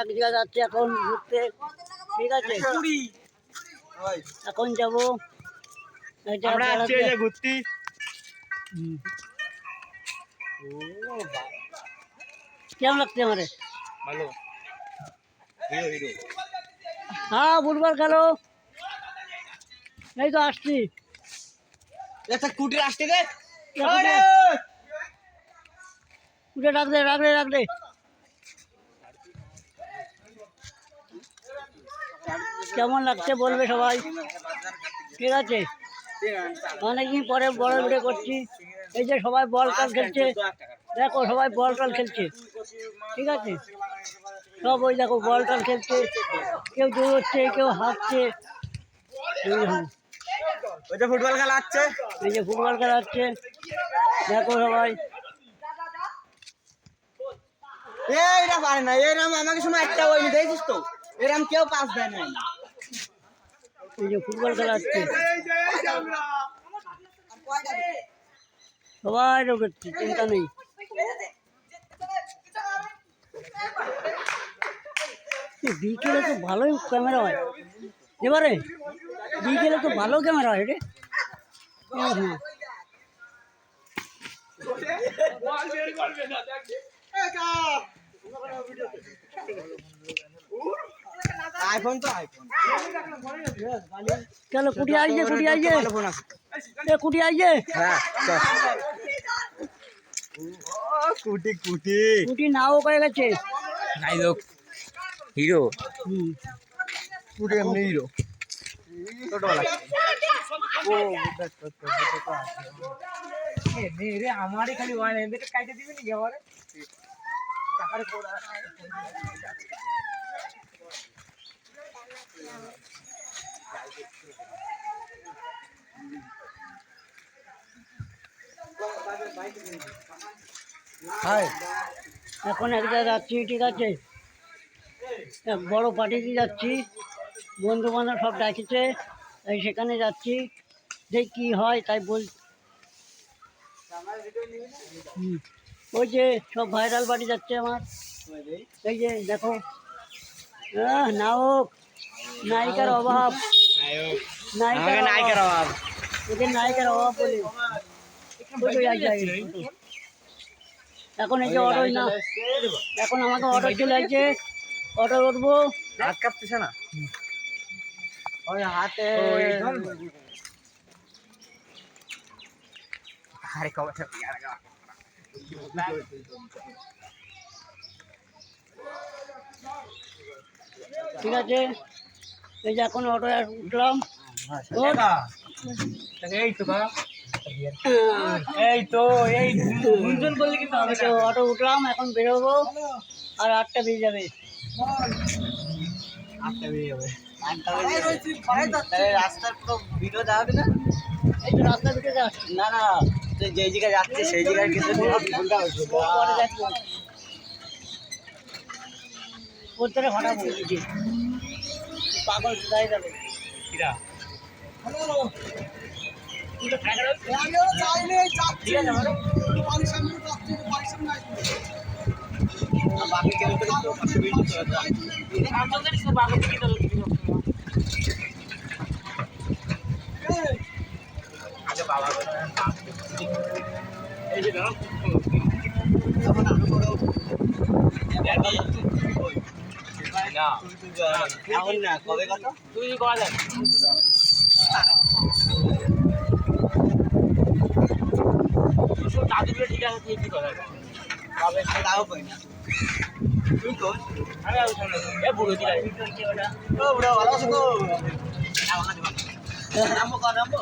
এক জায়গায় যাচ্ছি এখন ঘুরতে। ঠিক আছে? এখন যাব। এক আমরা যাচ্ছি এই যে ঘুরতে। কেমন লাগছে আমারে? ভালো। Hero hero. হ্যাঁ ফুটবল খেলো এই তো আসছি। একটা কুটির আসতে দে উঠে ডাক দে দে। কেমন লাগছে বলবে সবাই? ঠিক আছে। অনেকদিন পরে বড় ভিডিও করছি। এই যে সবাই বল টল খেলছে। দেখো সবাই বল টল খেলছে। ঠিক আছে? সব ওই দেখো বল টল খেলছে। কেউ দৌড়চ্ছে কেউ হাঁটছে। এইরকম। ওই যে ফুটবল খেলা হচ্ছে। এই যে ফুটবল খেলা হচ্ছে। দেখো সবাই। এইরা পারে না এরাম আমাকে সময় একটা হয়নি দেখছিস তো? এরাম কেউ পাস দেয় না এই যে ফুটবল খেলা হচ্ছে সবাই ঢুকেছে চিন্তা নেই। বিকেলে তো ভালোই ক্যামেরা হয়। এবারে বিকেলে তো ভালো ক্যামেরা হয় রে। হ্যাঁ, হ্যাঁ। আইফোন তো আইফোন চলো কুটি আইছে কুটি আছে এ কুটি আইছে হ্যাঁ কুটি কুটি। কুটি নাও হয়ে গেছে নাই লোক হিরো। কুটি এমনি হিরো। ছোটবেলা। ও রে আমারই খালি ওয়ান এদের কাটে দিবি নি আমারে টাকার এখন এক জায়গায় যাচ্ছি ঠিক আছে? বড় পার্টিতে যাচ্ছি। বন্ধু বান্ধব সব ডাকিছে তাই সেখানে যাচ্ছি। দেখ কি হয় তাই বল। ওই যে সব ভাইরাল পার্টি যাচ্ছে আমার। এই যে দেখো। আহ, নায়ক। নায়িকার অভাব। নায়িকার অভাব। নায়িকার অভাব বলে। এখন এই যে অটোই না এখন আমাকে অটো চলে আসছে। অটো উঠবো হাত কাঁপতেছে না? ওই হাতে। আরে কবে ঠিক আছে। এই যে এখন অটো উঠলাম। ওঠ। এই তো এই তো এই কিন্তু হবে তো অটো উঠলাম এখন বেরোবো। আর আটটা বেজে যাবে। আটটা বেরিয়ে যাবে। রাস্তার পুরো ভিডিও দেখাবে না। এই তো রাস্তা ভিতরে আসছি না না তুই যেই জায়গায় যাচ্ছিস সেই জায়গায় কিন্তু পরে পাগল দাঁড়িয়ে যাবে? মানে বাকি কেউ তো পাশে ভিডিও চলে আগে বাবা এই যে দাও না এখন না কবে কত তুই করা যাবে দাদু ঠিক আছে তুই কি করা কবে তাও কই না তুই তো আরে আউ সামনে এ বুড়ো দিলা ও বুড়ো ভালো আছো তো নামো কর নামো